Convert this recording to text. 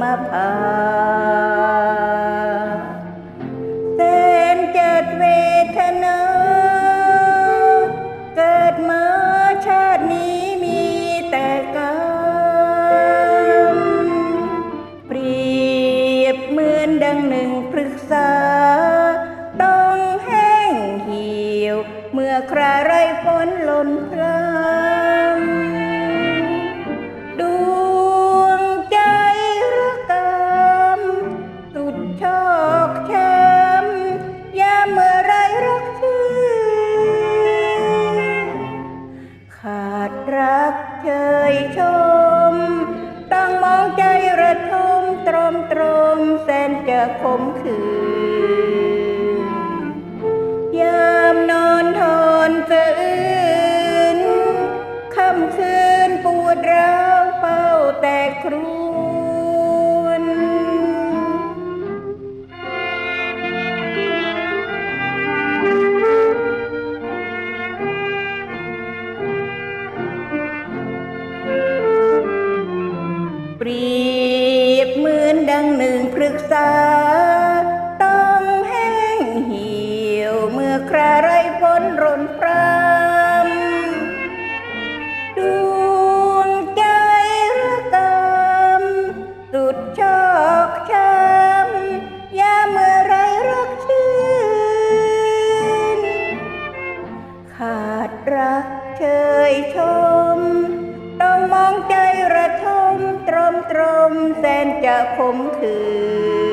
มีดมาผ่าแสนเจิดเวทนา เกิดมาชาตินี้มีแต่กรรมเปรียบเหมือนดังหนึ่งพฤกษา ต้องแห้งเหี่ยว เมื่อคราไรฝนหล่นพรำ รักเชยชมต้องมองใจระทมตรมตรมแสนจะคมคืน งหนึ่งพฤกษา ต้องแห้งเหี่ยว เมื่อคราไรพ้นรนพรำดวงใจระกำสุดชอกช้ำยามเมื่อไรรักชื่น ขาดรักเชยชม ต้องมองใจระทม มตรมแสนจะคมคืน